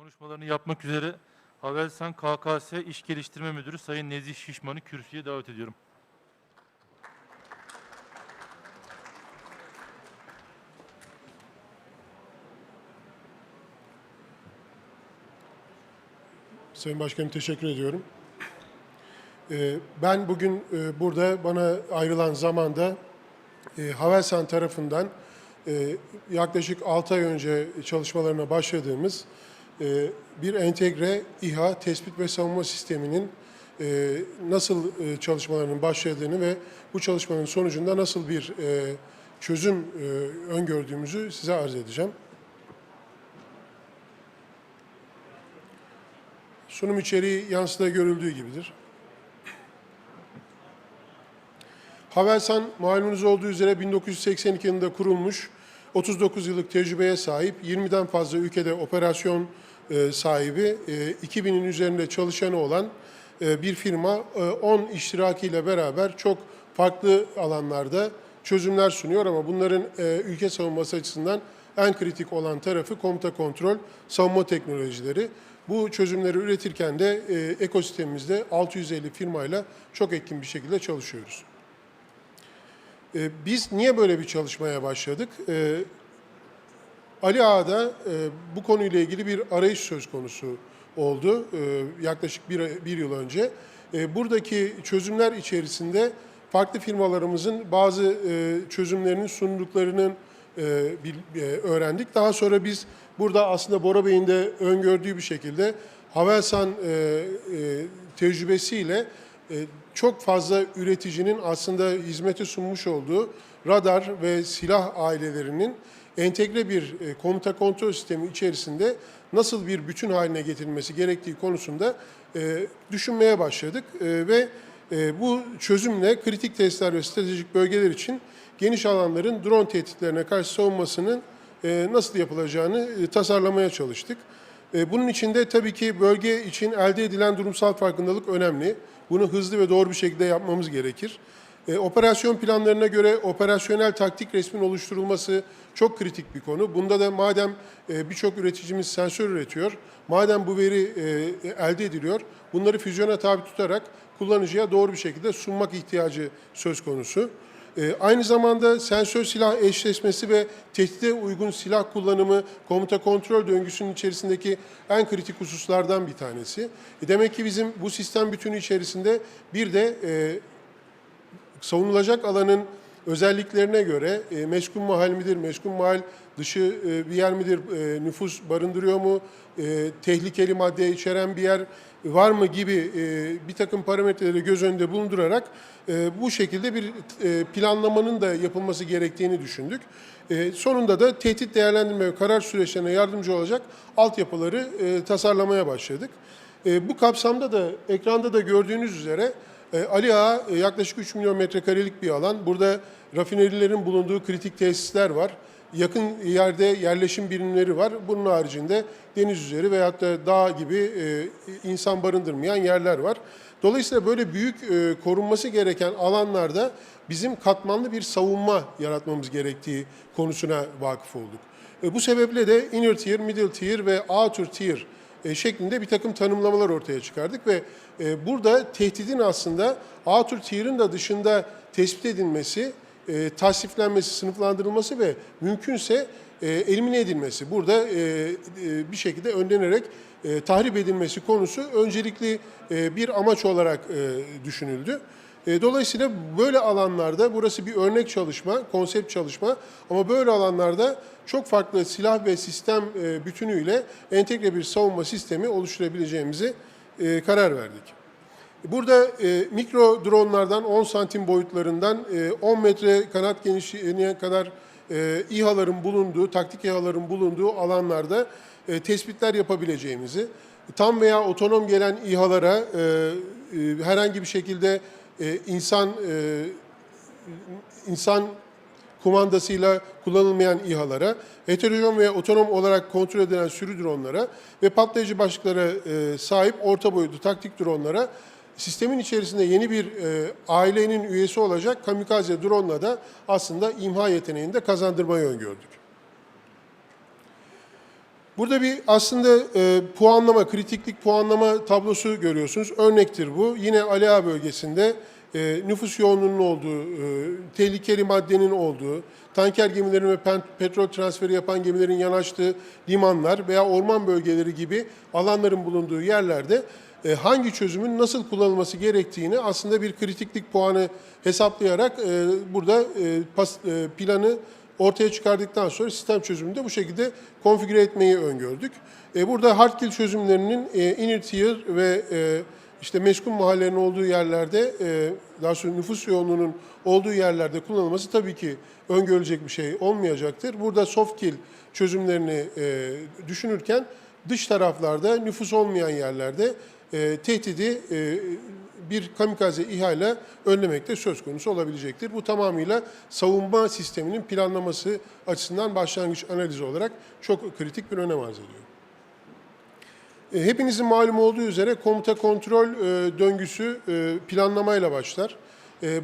konuşmalarını yapmak üzere Havelsan KKS İş Geliştirme Müdürü Sayın Nezih Şişman'ı kürsüye davet ediyorum. Sayın Başkanım teşekkür ediyorum. Ee, Ben bugün e, burada bana ayrılan zamanda e, Havelsan tarafından e, yaklaşık 6 ay önce çalışmalarına başladığımız bir entegre İHA tespit ve savunma sisteminin e, nasıl e, çalışmalarının başladığını ve bu çalışmanın sonucunda nasıl bir e, çözüm öngördüğümüzü size arz edeceğim. Sunum içeriği yansıda görüldüğü gibidir. Havelsan malumunuz olduğu üzere 1982 yılında kurulmuş, 39 yıllık tecrübeye sahip, 20'den fazla ülkede operasyon sahibi, e, 2000'in üzerinde çalışanı olan e, bir firma e, 10 iştirakiyle beraber çok farklı alanlarda çözümler sunuyor ama bunların e, ülke savunması açısından en kritik olan tarafı komuta kontrol, savunma teknolojileri. Bu çözümleri üretirken de e, ekosistemimizde 650 firmayla çok etkin bir şekilde çalışıyoruz. E, biz niye böyle bir çalışmaya başladık? E, Ali Ağa'da e, bu konuyla ilgili bir arayış söz konusu oldu e, yaklaşık bir, bir yıl önce. E, buradaki çözümler içerisinde farklı firmalarımızın bazı e, çözümlerinin sunduklarının e, bil- e, öğrendik. Daha sonra biz burada aslında Bora Bey'in de öngördüğü bir şekilde Havelsan e, e, tecrübesiyle e, çok fazla üreticinin aslında hizmete sunmuş olduğu radar ve silah ailelerinin entegre bir e, komuta kontrol sistemi içerisinde nasıl bir bütün haline getirilmesi gerektiği konusunda e, düşünmeye başladık E, ve bu çözümle kritik testler ve stratejik bölgeler için geniş alanların drone tehditlerine karşı savunmasının nasıl yapılacağını tasarlamaya çalıştık. Bunun için de tabii ki bölge için elde edilen durumsal farkındalık önemli. Bunu hızlı ve doğru bir şekilde yapmamız gerekir. E, Operasyon planlarına göre operasyonel taktik resmin oluşturulması çok kritik bir konu. Bunda da madem e, birçok üreticimiz sensör üretiyor, madem bu veri e, elde ediliyor, bunları füzyona tabi tutarak kullanıcıya doğru bir şekilde sunmak ihtiyacı söz konusu. E, aynı zamanda sensör silah eşleşmesi ve tehdide uygun silah kullanımı komuta kontrol döngüsünün içerisindeki en kritik hususlardan bir tanesi. E, demek ki bizim bu sistem bütünü içerisinde bir de e, savunulacak alanın özelliklerine göre e, meşgul mahal midir, meşgul mahal dışı e, bir yer midir, e, nüfus barındırıyor mu, e, tehlikeli madde içeren bir yer var mı gibi e, bir takım parametreleri göz önünde bulundurarak e, bu şekilde bir e, planlamanın da yapılması gerektiğini düşündük. E, sonunda da tehdit değerlendirme ve karar süreçlerine yardımcı olacak altyapıları e, tasarlamaya başladık. E, bu kapsamda da ekranda da gördüğünüz üzere e, Ali Ağa e, yaklaşık 3 milyon metrekarelik bir alan. Burada rafinerilerin bulunduğu kritik tesisler var. Yakın yerde yerleşim birimleri var. Bunun haricinde deniz üzeri veyahut da dağ gibi e, insan barındırmayan yerler var. Dolayısıyla böyle büyük e, korunması gereken alanlarda bizim katmanlı bir savunma yaratmamız gerektiği konusuna vakıf olduk. Bu sebeple de inner tier, middle tier ve outer tier e, şeklinde bir takım tanımlamalar ortaya çıkardık ve e, burada tehdidin aslında outer tier'in de dışında tespit edilmesi, e, sınıflandırılması ve mümkünse e, elimine edilmesi, burada e, bir şekilde önlenerek e, tahrip edilmesi konusu öncelikli bir amaç olarak düşünüldü. E, Dolayısıyla böyle alanlarda burası bir örnek çalışma, konsept çalışma ama böyle alanlarda çok farklı silah ve sistem e, bütünüyle entegre bir savunma sistemi oluşturabileceğimizi e, karar verdik. Burada e, mikro dronlardan 10 santim boyutlarından e, 10 metre kanat genişliğine kadar e, İHA'ların bulunduğu, taktik İHA'ların bulunduğu alanlarda e, tespitler yapabileceğimizi, tam veya otonom gelen İHA'lara e, e, herhangi bir şekilde e, insan insan kumandasıyla kullanılmayan İHA'lara, heterojen ve otonom olarak kontrol edilen sürü dronlara ve patlayıcı başlıklara e, sahip orta boyutlu taktik dronlara sistemin içerisinde yeni bir e, ailenin üyesi olacak kamikaze drone'la da aslında imha yeteneğini de kazandırmayı öngördük. Burada bir aslında e, puanlama, kritiklik puanlama tablosu görüyorsunuz. Örnektir bu. Yine Ali Ağa bölgesinde e, nüfus yoğunluğunun olduğu, e, tehlikeli maddenin olduğu, tanker gemilerin ve petrol transferi yapan gemilerin yanaştığı limanlar veya orman bölgeleri gibi alanların bulunduğu yerlerde e, hangi çözümün nasıl kullanılması gerektiğini aslında bir kritiklik puanı hesaplayarak e, burada e, pas- e, planı ortaya çıkardıktan sonra sistem çözümünü de bu şekilde konfigüre etmeyi öngördük. E, burada hard kill çözümlerinin e, inner tier ve e, işte meskun mahallenin olduğu yerlerde, e, daha sonra nüfus yoğunluğunun olduğu yerlerde kullanılması tabii ki öngörülecek bir şey olmayacaktır. Burada soft kill çözümlerini e, düşünürken dış taraflarda, nüfus olmayan yerlerde e, tehdidi e, bir kamikaze İHA ile önlemekte söz konusu olabilecektir. Bu tamamıyla savunma sisteminin planlaması açısından başlangıç analizi olarak çok kritik bir önem arz ediyor. E, Hepinizin malum olduğu üzere komuta kontrol e, döngüsü e, planlamayla başlar.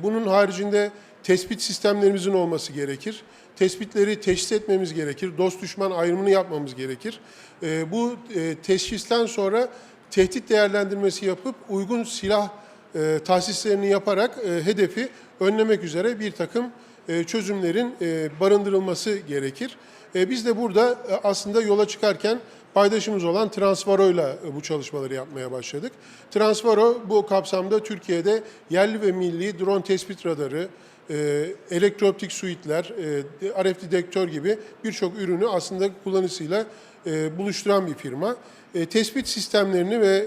Bunun haricinde tespit sistemlerimizin olması gerekir. Tespitleri teşhis etmemiz gerekir. Dost düşman ayrımını yapmamız gerekir. Bu teşhisten sonra tehdit değerlendirmesi yapıp uygun silah e, tahsislerini yaparak e, hedefi önlemek üzere bir takım e, çözümlerin e, barındırılması gerekir. E, Biz de burada e, aslında yola çıkarken paydaşımız olan Transvaro'yla e, bu çalışmaları yapmaya başladık. Transvaro bu kapsamda Türkiye'de yerli ve milli drone tespit radarı, e, elektrooptik suitler, e, RF dedektör gibi birçok ürünü aslında kullanıcısıyla buluşturan bir firma. Tespit sistemlerini ve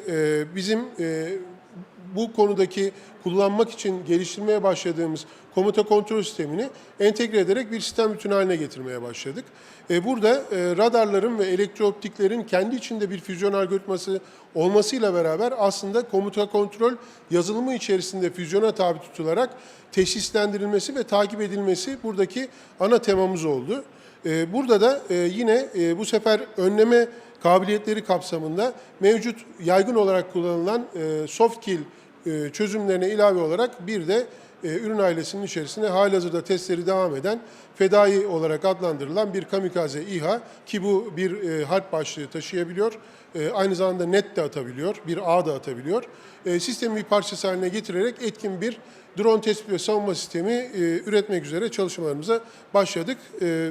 bizim bu konudaki kullanmak için geliştirmeye başladığımız komuta kontrol sistemini entegre ederek bir sistem bütün haline getirmeye başladık. E, Burada e, radarların ve elektrooptiklerin kendi içinde bir füzyon algoritması olmasıyla beraber aslında komuta kontrol yazılımı içerisinde füzyona tabi tutularak teşhislendirilmesi ve takip edilmesi buradaki ana temamız oldu. E, Burada da e, yine e, bu sefer önleme kabiliyetleri kapsamında mevcut yaygın olarak kullanılan e, soft kill e, çözümlerine ilave olarak bir de e, ürün ailesinin içerisinde halihazırda testleri devam eden fedai olarak adlandırılan bir kamikaze İHA ki bu bir e, harp başlığı taşıyabiliyor. E, aynı zamanda net de atabiliyor, bir ağ da atabiliyor. E, sistemin bir parçası haline getirerek etkin bir drone tespit ve savunma sistemi e, üretmek üzere çalışmalarımıza başladık. E,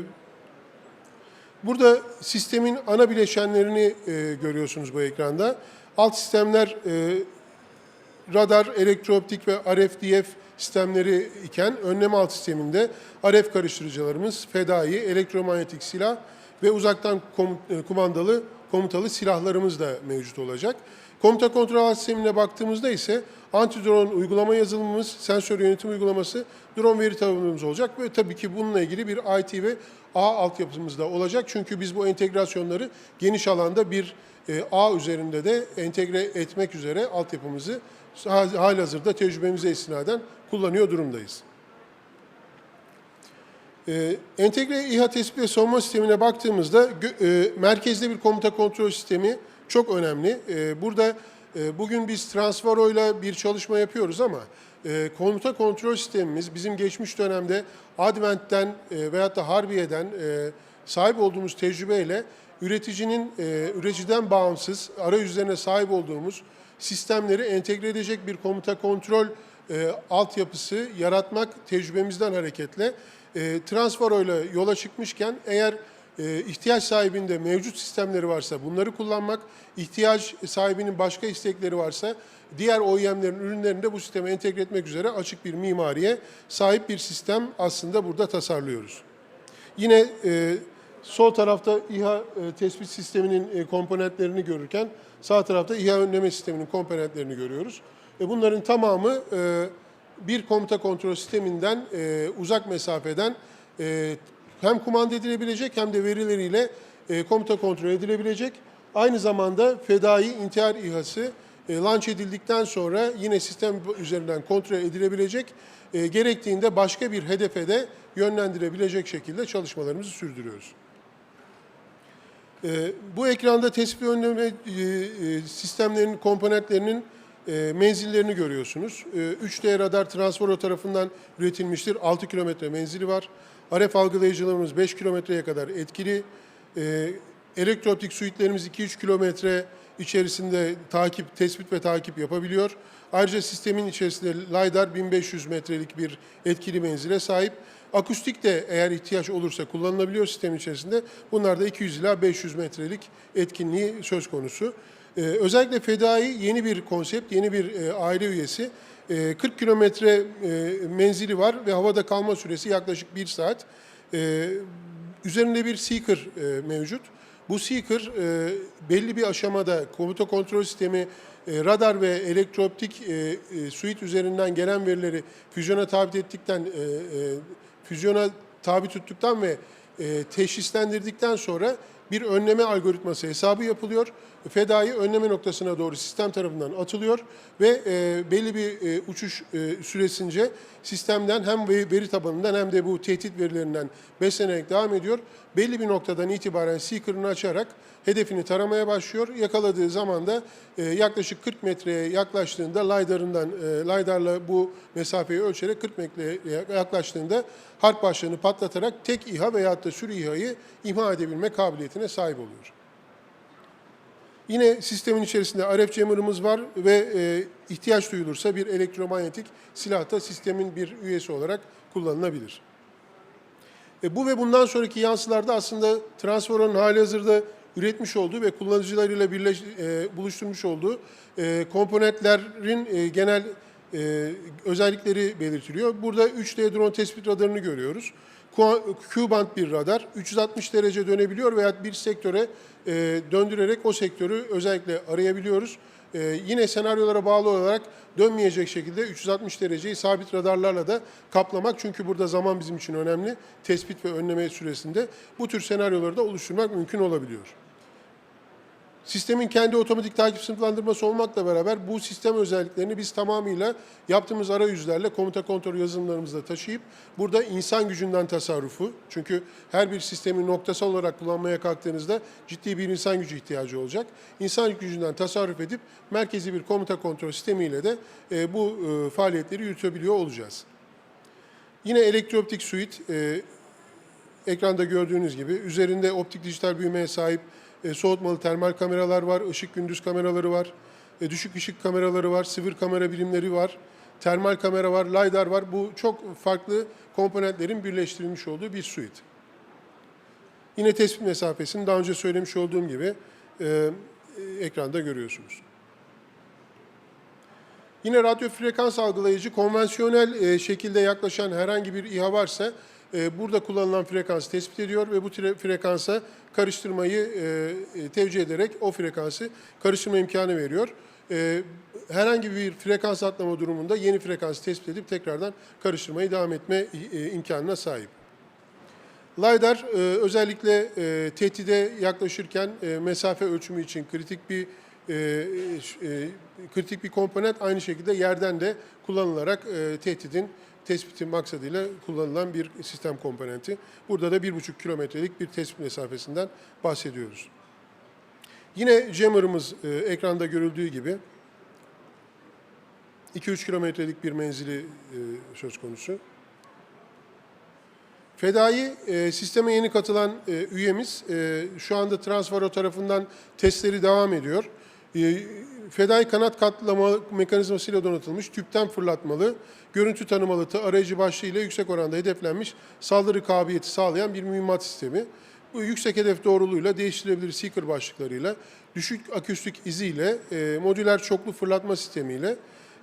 Burada sistemin ana bileşenlerini e, görüyorsunuz bu ekranda. Alt sistemler e, radar, elektrooptik ve RFDF sistemleri iken önleme alt sisteminde RF karıştırıcılarımız, fedai, elektromanyetik silah ve uzaktan kom- e, kumandalı komutalı silahlarımız da mevcut olacak. Komuta kontrol sistemine baktığımızda ise anti-drone uygulama yazılımımız, sensör yönetim uygulaması, drone veri tabanımız olacak ve tabii ki bununla ilgili bir IT ve ağ altyapımız da olacak. Çünkü biz bu entegrasyonları geniş alanda bir e, ağ üzerinde de entegre etmek üzere altyapımızı halihazırda tecrübemize istinaden kullanıyor durumdayız. Ee, entegre İHA tespit ve savunma sistemine baktığımızda e, merkezde bir komuta kontrol sistemi çok önemli. E, burada e, bugün biz Transvaro'yla bir çalışma yapıyoruz ama e, komuta kontrol sistemimiz bizim geçmiş dönemde Advent'ten e, veyahut da Harbiye'den e, sahip olduğumuz tecrübeyle üreticinin üreticiden bağımsız arayüzlerine sahip olduğumuz sistemleri entegre edecek bir komuta kontrol e, altyapısı yaratmak tecrübemizden hareketle e, Transvaro ile yola çıkmışken eğer ihtiyaç sahibinde mevcut sistemleri varsa bunları kullanmak, ihtiyaç sahibinin başka istekleri varsa diğer OEM'lerin ürünlerini de bu sisteme entegre etmek üzere açık bir mimariye sahip bir sistem aslında burada tasarlıyoruz. Yine e, sol tarafta İHA e, tespit sisteminin e, komponentlerini görürken sağ tarafta İHA önleme sisteminin komponentlerini görüyoruz. Bunların tamamı bir komuta kontrol sisteminden uzak mesafeden hem kumanda edilebilecek hem de verileriyle e, komuta kontrol edilebilecek. Aynı zamanda fedai intihar İHA'sı e, launch edildikten sonra yine sistem üzerinden kontrol edilebilecek, e, gerektiğinde başka bir hedefe de yönlendirebilecek şekilde çalışmalarımızı sürdürüyoruz. E, bu ekranda tespit önleme e, e, sistemlerinin komponentlerinin e, menzillerini görüyorsunuz. E, 3D radar Transforo tarafından üretilmiştir. 6 kilometre menzili var. RF algılayıcılarımız 5 kilometreye kadar etkili. E, Elektrooptik suitlerimiz 2-3 kilometre içerisinde takip, tespit ve takip yapabiliyor. Ayrıca sistemin içerisinde LiDAR 1500 metrelik bir etkili menzile sahip. Akustik de eğer ihtiyaç olursa kullanılabiliyor sistemin içerisinde. Bunlar da 200 ila 500 metrelik etkinliği söz konusu. Ee, özellikle fedai yeni bir konsept, yeni bir e, aile üyesi. Ee, 40 kilometre e, menzili var ve havada kalma süresi yaklaşık 1 saat. Ee, üzerinde bir Seeker e, mevcut. Bu Seeker e, belli bir aşamada komuta kontrol sistemi, e, radar ve elektrooptik e, e, suite üzerinden gelen verileri füzyona tabi ettikten, e, e, füzyona tabi tuttuktan ve e, teşhislendirdikten sonra bir önleme algoritması hesabı yapılıyor. Fedai önleme noktasına doğru sistem tarafından atılıyor ve e, belli bir e, uçuş e, süresince sistemden hem ve- veri tabanından hem de bu tehdit verilerinden beslenerek devam ediyor. Belli bir noktadan itibaren seeker'ını açarak hedefini taramaya başlıyor. Yakaladığı zaman da e, yaklaşık 40 metreye yaklaştığında LiDAR'ından e, LiDAR'la bu mesafeyi ölçerek 40 metreye yaklaştığında harp başlarını patlatarak tek İHA veyahut da sürü İHA'yı imha edebilme kabiliyetine sahip oluyor. Yine sistemin içerisinde RF jammer'ımız var ve e, ihtiyaç duyulursa bir elektromanyetik silah da sistemin bir üyesi olarak kullanılabilir. E, bu ve bundan sonraki yansılarda aslında Transfora'nın hali hazırda üretmiş olduğu ve kullanıcılarıyla birleş, e, buluşturmuş olduğu e, komponentlerin e, genel e, özellikleri belirtiliyor. Burada 3D drone tespit radarını görüyoruz. Q-band bir radar, 360 derece dönebiliyor veya bir sektöre e, döndürerek o sektörü özellikle arayabiliyoruz. E, yine senaryolara bağlı olarak dönmeyecek şekilde 360 dereceyi sabit radarlarla da kaplamak. Çünkü burada zaman bizim için önemli. Tespit ve önleme süresinde bu tür senaryoları da oluşturmak mümkün olabiliyor. Sistemin kendi otomatik takip sınıflandırması olmakla beraber bu sistem özelliklerini biz tamamıyla yaptığımız arayüzlerle komuta kontrol yazılımlarımızda taşıyıp burada insan gücünden tasarrufu çünkü her bir sistemi noktasal olarak kullanmaya kalktığınızda ciddi bir insan gücü ihtiyacı olacak. İnsan gücünden tasarruf edip merkezi bir komuta kontrol sistemiyle de e, bu e, faaliyetleri yürütebiliyor olacağız. Yine elektrooptik suite e, ekranda gördüğünüz gibi üzerinde optik dijital büyümeye sahip e, soğutmalı termal kameralar var, ışık gündüz kameraları var, e, düşük ışık kameraları var, sıfır kamera birimleri var, termal kamera var, LiDAR var. Bu çok farklı komponentlerin birleştirilmiş olduğu bir suite. Yine tespit mesafesini daha önce söylemiş olduğum gibi e, e, ekranda görüyorsunuz. Yine radyo frekans algılayıcı konvansiyonel e, şekilde yaklaşan herhangi bir İHA varsa burada kullanılan frekansı tespit ediyor ve bu frekansa karıştırmayı e, e, tevcih ederek o frekansı karıştırma imkanı veriyor. E, herhangi bir frekans atlama durumunda yeni frekansı tespit edip tekrardan karıştırmayı devam etme e, imkanına sahip. LiDAR özellikle tehdide yaklaşırken mesafe ölçümü için kritik bir e, e, kritik bir komponent aynı şekilde yerden de kullanılarak e, tehdidin tespiti maksadıyla kullanılan bir sistem komponenti. Burada da 1,5 kilometrelik bir tespit mesafesinden bahsediyoruz. Yine jammer'ımız e, ekranda görüldüğü gibi 2-3 kilometrelik bir menzili e, söz konusu. Fedai e, sisteme yeni katılan e, üyemiz e, şu anda Transvaro tarafından testleri devam ediyor. E, Fedai kanat katlama mekanizmasıyla donatılmış, tüpten fırlatmalı, görüntü tanımalı arayıcı başlığıyla yüksek oranda hedeflenmiş saldırı kabiliyeti sağlayan bir mühimmat sistemi. Bu yüksek hedef doğruluğuyla değiştirilebilir seeker başlıklarıyla, düşük akustik iziyle, e, modüler çoklu fırlatma sistemiyle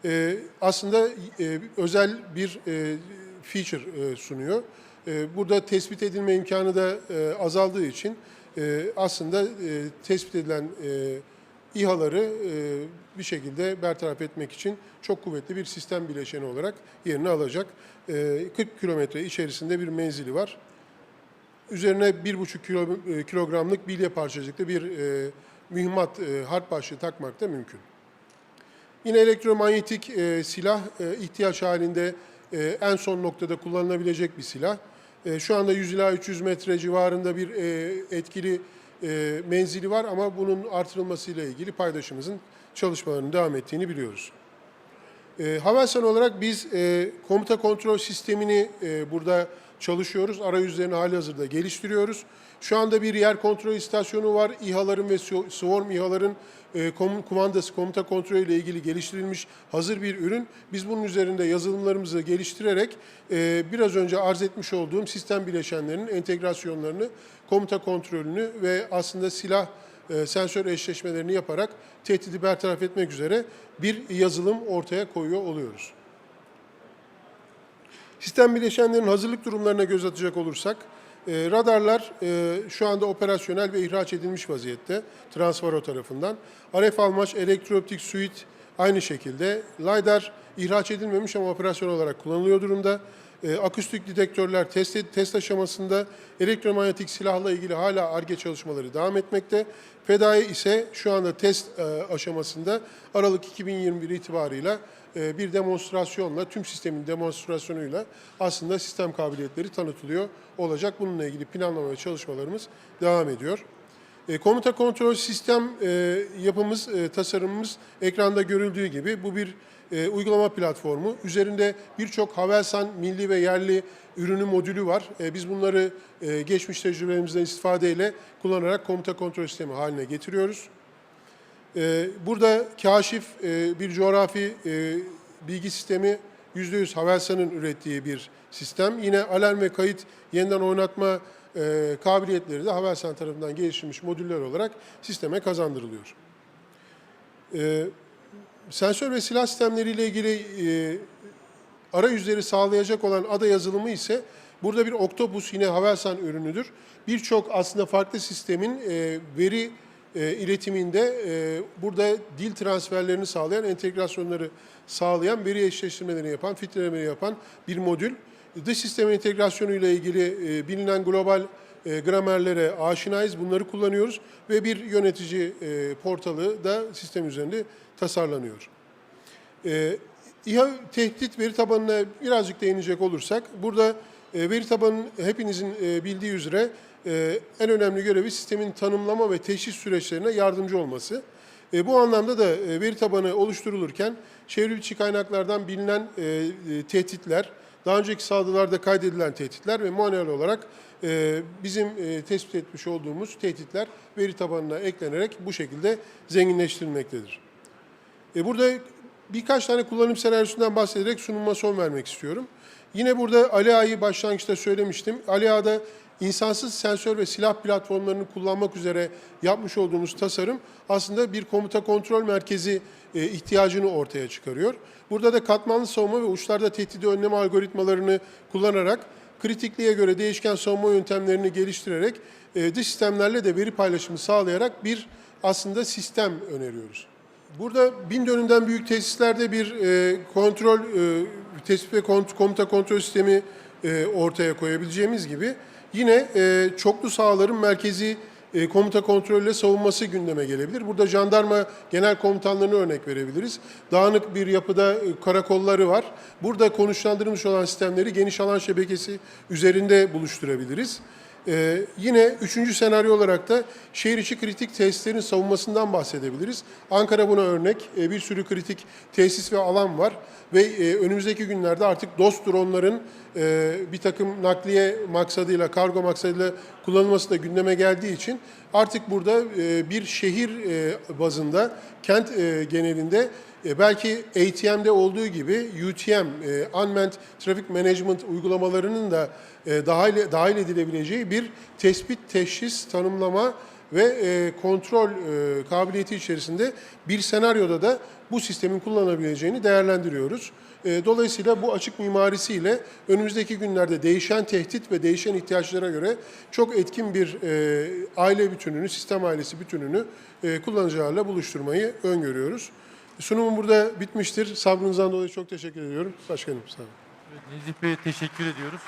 e, aslında e, özel bir e, feature e, sunuyor. E, Burada tespit edilme imkanı da e, azaldığı için e, aslında e, tespit edilen e, İHA'ları e, bir şekilde bertaraf etmek için çok kuvvetli bir sistem bileşeni olarak yerini alacak. E, 40 kilometre içerisinde bir menzili var. Üzerine 1,5 kilo, e, kilogramlık bilye parçacıklı bir e, mühimmat e, harp başlığı takmak da mümkün. Yine elektromanyetik e, silah e, ihtiyaç halinde e, en son noktada kullanılabilecek bir silah. E, şu anda 100 ila 300 metre civarında bir e, etkili e, menzili var ama bunun artırılmasıyla ilgili paydaşımızın çalışmalarının devam ettiğini biliyoruz. E, Havelsan olarak biz e, komuta kontrol sistemini e, burada çalışıyoruz. Arayüzlerini hali hazırda geliştiriyoruz. Şu anda bir yer kontrol istasyonu var. İHA'ların ve Swarm İHA'ların e, kumandası, komuta kontrolü ile ilgili geliştirilmiş hazır bir ürün. Biz bunun üzerinde yazılımlarımızı geliştirerek e, biraz önce arz etmiş olduğum sistem bileşenlerinin entegrasyonlarını, komuta kontrolünü ve aslında silah e, sensör eşleşmelerini yaparak tehdidi bertaraf etmek üzere bir yazılım ortaya koyuyor oluyoruz. Sistem bileşenlerinin hazırlık durumlarına göz atacak olursak, e, radarlar e, şu anda operasyonel ve ihraç edilmiş vaziyette Transvaro tarafından. RF almaç, elektrooptik suite aynı şekilde. LiDAR ihraç edilmemiş ama operasyon olarak kullanılıyor durumda. E, akustik dedektörler test, test aşamasında, elektromanyetik silahla ilgili hala ARGE çalışmaları devam etmekte. Fedai ise şu anda test e, aşamasında Aralık 2021 itibarıyla e, bir demonstrasyonla, tüm sistemin demonstrasyonuyla aslında sistem kabiliyetleri tanıtılıyor olacak. Bununla ilgili planlama ve çalışmalarımız devam ediyor. E, komuta kontrol sistem e, yapımız, e, tasarımımız ekranda görüldüğü gibi bu bir uygulama platformu. Üzerinde birçok Havelsan milli ve yerli ürünü modülü var. Biz bunları geçmiş tecrübelerimizden istifadeyle kullanarak komuta kontrol sistemi haline getiriyoruz. Burada kaşif bir coğrafi bilgi sistemi %100 Havelsan'ın ürettiği bir sistem. Yine alarm ve kayıt yeniden oynatma e, kabiliyetleri de Havelsan tarafından geliştirilmiş modüller olarak sisteme kazandırılıyor. Ee, Sensör ve silah sistemleriyle ilgili e, arayüzleri sağlayacak olan ada yazılımı ise burada bir Octopus yine Havelsan ürünüdür. Birçok aslında farklı sistemin e, veri e, iletiminde e, burada dil transferlerini sağlayan, entegrasyonları sağlayan, veri eşleştirmelerini yapan, filtrelemeleri yapan bir modül. Dış sistem entegrasyonu ile ilgili e, bilinen global e, gramerlere aşinayız. Bunları kullanıyoruz ve bir yönetici e, portalı da sistem üzerinde tasarlanıyor. E, İHA tehdit veri tabanına birazcık değinecek olursak, burada e, veri tabanının hepinizin e, bildiği üzere e, en önemli görevi sistemin tanımlama ve teşhis süreçlerine yardımcı olması. E, bu anlamda da e, veri tabanı oluşturulurken çevrimçi kaynaklardan bilinen e, e, tehditler, daha önceki saldırılarda kaydedilen tehditler ve manuel olarak e, bizim e, tespit etmiş olduğumuz tehditler veri tabanına eklenerek bu şekilde zenginleştirilmektedir. E, burada birkaç tane kullanım senaryosundan bahsederek sunuma son vermek istiyorum. Yine burada Ali Ağa'yı başlangıçta söylemiştim. Ali Ağa'da insansız sensör ve silah platformlarını kullanmak üzere yapmış olduğumuz tasarım aslında bir komuta kontrol merkezi e, ihtiyacını ortaya çıkarıyor. Burada da katmanlı savunma ve uçlarda tehdidi önleme algoritmalarını kullanarak kritikliğe göre değişken savunma yöntemlerini geliştirerek e, dış sistemlerle de veri paylaşımı sağlayarak bir aslında sistem öneriyoruz. Burada bin dönümden büyük tesislerde bir e, kontrol, tespit ve komuta kontrol sistemi ortaya koyabileceğimiz gibi yine e, çoklu sahaların merkezi e, komuta kontrolüyle savunması gündeme gelebilir. Burada jandarma genel komutanlarına örnek verebiliriz. Dağınık bir yapıda e, karakolları var. Burada konuşlandırılmış olan sistemleri geniş alan şebekesi üzerinde buluşturabiliriz. Ee, yine üçüncü senaryo olarak da şehir içi kritik tesislerin savunmasından bahsedebiliriz. Ankara buna örnek. Ee, bir sürü kritik tesis ve alan var ve e, önümüzdeki günlerde artık dost dronların e, bir takım nakliye maksadıyla, kargo maksadıyla kullanılması da gündeme geldiği için artık burada e, bir şehir e, bazında, kent e, genelinde e, belki ATM'de olduğu gibi UTM, e, Unmanned Traffic Management uygulamalarının da e, dahil, dahil edilebileceği bir tespit, teşhis, tanımlama ve e, kontrol kabiliyeti içerisinde bir senaryoda da bu sistemin kullanılabileceğini değerlendiriyoruz. Dolayısıyla bu açık mimarisiyle önümüzdeki günlerde değişen tehdit ve değişen ihtiyaçlara göre çok etkin bir aile bütününü, sistem ailesi bütününü kullanıcılarla buluşturmayı öngörüyoruz. Sunumum burada bitmiştir. Sabrınızdan dolayı çok teşekkür ediyorum. Başkanım sağ olun. Evet, Nezih Bey'e teşekkür ediyoruz.